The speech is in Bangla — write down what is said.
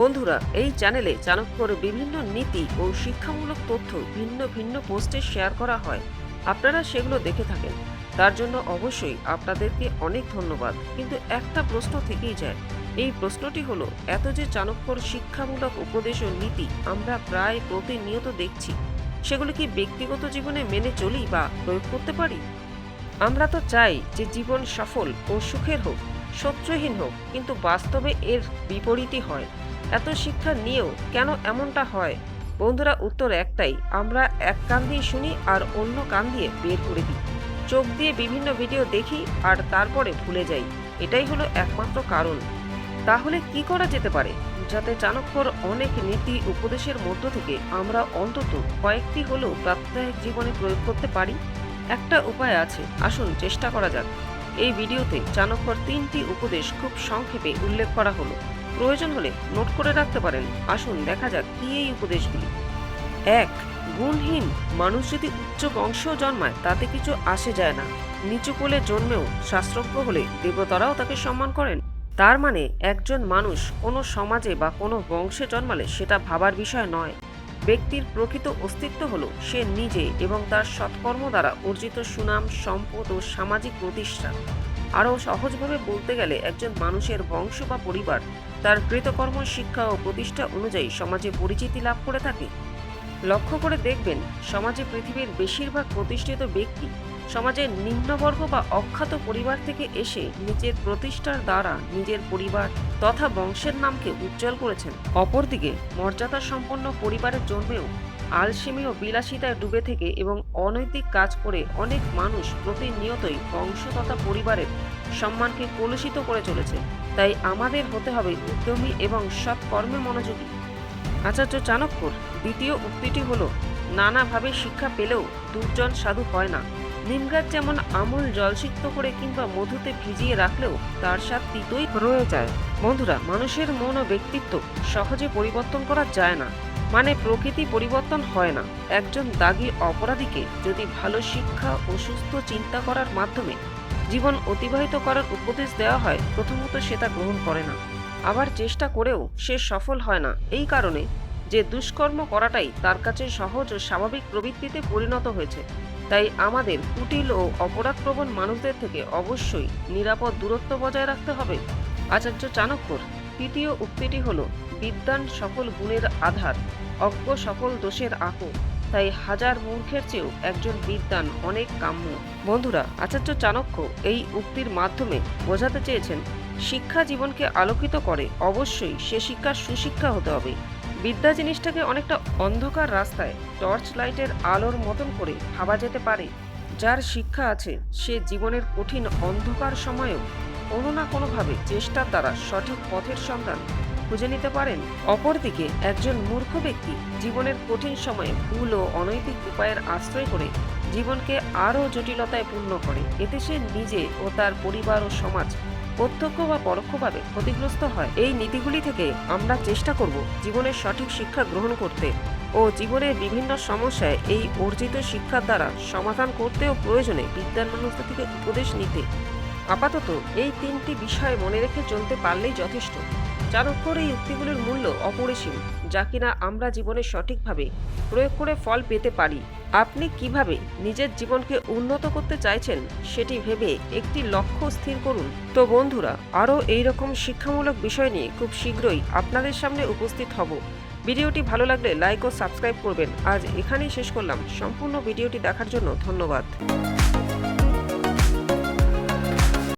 বন্ধুরা, এই চ্যানেলে চাণক্যর বিভিন্ন নীতি ও শিক্ষামূলক তথ্য ভিন্ন ভিন্ন পোস্টে শেয়ার করা হয়। আপনারা সেগুলো দেখে থাকেন। তার জন্য অবশ্যই আপনাদেরকে অনেক ধন্যবাদ। কিন্তু একটা প্রশ্ন থেকেই যায়। এই প্রশ্নটি হলো, এত যে চাণক্যর শিক্ষামূলক উপদেশ ও নীতি আমরা প্রায় প্রতিনিয়ত দেখছি, সেগুলো কি ব্যক্তিগত জীবনে মেনে চলি বা প্রয়োগ করতে পারি? আমরা তো চাই যে জীবন সফল ও সুখের হোক, শত্রুহীন হোক, কিন্তু বাস্তবে এর বিপরীতই হয়। এত শিক্ষা নিয়েও কেন এমনটা হয়? বন্ধুরা, উত্তর একটাই, আমরা এক কান দিয়ে শুনি আর অন্য কান দিয়ে বের করে দিই। চোখ দিয়ে বিভিন্ন ভিডিও দেখি আর তারপরে ভুলে যাই। এটাই হলো একমাত্র কারণ। তাহলে কি করা যেতে পারে? যাতে চাণক্যর অনেক নীতি উপদেশের মধ্য থেকে আমরা অন্তত কয়েকটি হলেও প্রাত্যহিক জীবনে প্রয়োগ করতে পারি? একটা উপায় আছে, আসুন চেষ্টা করা যাক। এই ভিডিওতে চাণক্যর তিনটি উপদেশ খুব সংক্ষেপে উল্লেখ করা হলো। প্রয়োজন হলে নোট করে রাখতে পারেন। আসুন দেখা যাক কি এই উপদেশগুলি। এক, গুণহীন। মানুষ যদি উচ্চ বংশেও জন্মায়, তাতে কিছু আসে যায় না। নিচু কোলে জন্মেও শাস্ত্রজ্ঞ হলে দেবতারাও তাকে সম্মান করেন। তার মানে একজন মানুষ কোনো সমাজে বা কোনো বংশে জন্মালে সেটা ভাবার বিষয় নয়। ব্যক্তির প্রকৃত অস্তিত্ব হলো সে নিজে এবং তার সৎকর্ম দ্বারা অর্জিত সুনাম, সম্পদ ও সামাজিক প্রতিষ্ঠা। আরও সহজভাবে বলতে গেলে একজন মানুষের বংশ বা পরিবার তার কৃতকর্ম, শিক্ষা ও প্রতিষ্ঠা অনুযায়ী সমাজে পরিচিতি লাভ করে থাকে। লক্ষ্য করে দেখবেন, সমাজে পৃথিবীর বেশিরভাগ প্রতিষ্ঠিত ব্যক্তি সমাজের নিম্নবর্গ বা অখ্যাত পরিবার থেকে এসে নিজের প্রতিষ্ঠার দ্বারা নিজের পরিবার তথা বংশের নামকে উজ্জ্বল করেছেন। অপরদিকে মর্যাদা সম্পন্ন পরিবারের জন্মেও আলসেমি ও বিলাসিতায় ডুবে থেকে এবং অনৈতিক কাজ করে অনেক মানুষ প্রতিনিয়তই বংশ তথা পরিবারের সম্মানকে কলুষিত করে চলেছে। তাই আমাদের হতে হবে উদ্যমী এবং সৎ কর্মে মনোযোগী। আচার্য চাণক্যর দ্বিতীয় উক্তিটি হলো, নানাভাবে শিক্ষা পেলেও দুর্জন সাধু হয় না। নিমগাছ যেমন আমূল জলসিক্ত করে কিংবা মধুতে ভিজিয়ে রাখলেও তার স্বাদ তিতই রয়ে যায়। বন্ধুরা, মানুষের মন ও ব্যক্তিত্ব সহজে পরিবর্তন করা যায় না। মানে প্রকৃতি পরিবর্তন হয় না। একজন দাগি অপরাধীকে যদি ভালো শিক্ষা ও সুস্থ চিন্তা করার মাধ্যমে জীবন অতিবাহিত করার উপদেশ দেওয়া হয়, প্রথমত সে তা গ্রহণ করে না। আবার চেষ্টা করেও সে সফল হয় না। এই কারণে যে দুষ্কর্ম করাটাই তার কাছে সহজ ও স্বাভাবিক প্রবৃত্তিতে পরিণত হয়েছে। তাই আমাদের কুটিল ও অপরাধপ্রবণ মানুষদের থেকে অবশ্যই নিরাপদ দূরত্ব বজায় রাখতে হবে। আচার্য চাণক্যর তৃতীয় উক্তিটি হল বিদ্যান সকল গুণের আধার, অজ্ঞ সকল দোষের আকো তাই হাজার মূর্খের চেয়েও একজন বিদ্যান অনেক কাম্য। বন্ধুরা, আচার্য চাণক্য এই উক্তির মাধ্যমে বোঝাতে চেয়েছেন, শিক্ষা জীবনকে আলোকিত করে অবশ্যই সে শিক্ষার সুশিক্ষা হতে হবে। বিদ্যা জিনিসটাকে অনেকটা অন্ধকার রাস্তায় টর্চ লাইটের আলোর মতন করে ভাবা যেতে পারে। যার শিক্ষা আছে, সে জীবনের কঠিন অন্ধকার সময়েও কোনো না কোনোভাবে চেষ্টার দ্বারা সঠিক পথের সন্ধান খুঁজে নিতে পারেন। অপরদিকে, একজন মূর্খ ব্যক্তি জীবনের কঠিন সময়ে ভুল ও অনৈতিক উপায়ের আশ্রয় করে জীবনকে আরও জটিলতায় পূর্ণ করে। এতে সে নিজে ও তার পরিবার ও সমাজ প্রত্যক্ষ বা পরোক্ষভাবে ক্ষতিগ্রস্ত হয়। এই নীতিগুলি থেকে আমরা চেষ্টা করব জীবনের সঠিক শিক্ষা গ্রহণ করতে ও জীবনের বিভিন্ন সমস্যায় এই অর্জিত শিক্ষার দ্বারা সমাধান করতেও প্রয়োজনে বিদ্যান মানুষদের থেকে উপদেশ নিতে আপাতত এই তিনটি বিষয় মনে রেখে চলতে পারলেই যথেষ্ট। চাণক্যর এই উক্তিগুলির মূল্য অপরিসীম, যা কিনা আমরা জীবনে সঠিকভাবে প্রয়োগ করে ফল পেতে পারি। আপনি কীভাবে নিজের জীবনকে উন্নত করতে চাইছেন সেটি ভেবে একটি লক্ষ্য স্থির করুন। তো বন্ধুরা, আরও এইরকম শিক্ষামূলক বিষয় নিয়ে খুব শীঘ্রই আপনাদের সামনে উপস্থিত হব। ভিডিওটি ভালো লাগলে লাইক ও সাবস্ক্রাইব করবেন। আজ এখানেই শেষ করলাম। সম্পূর্ণ ভিডিওটি দেখার জন্য ধন্যবাদ।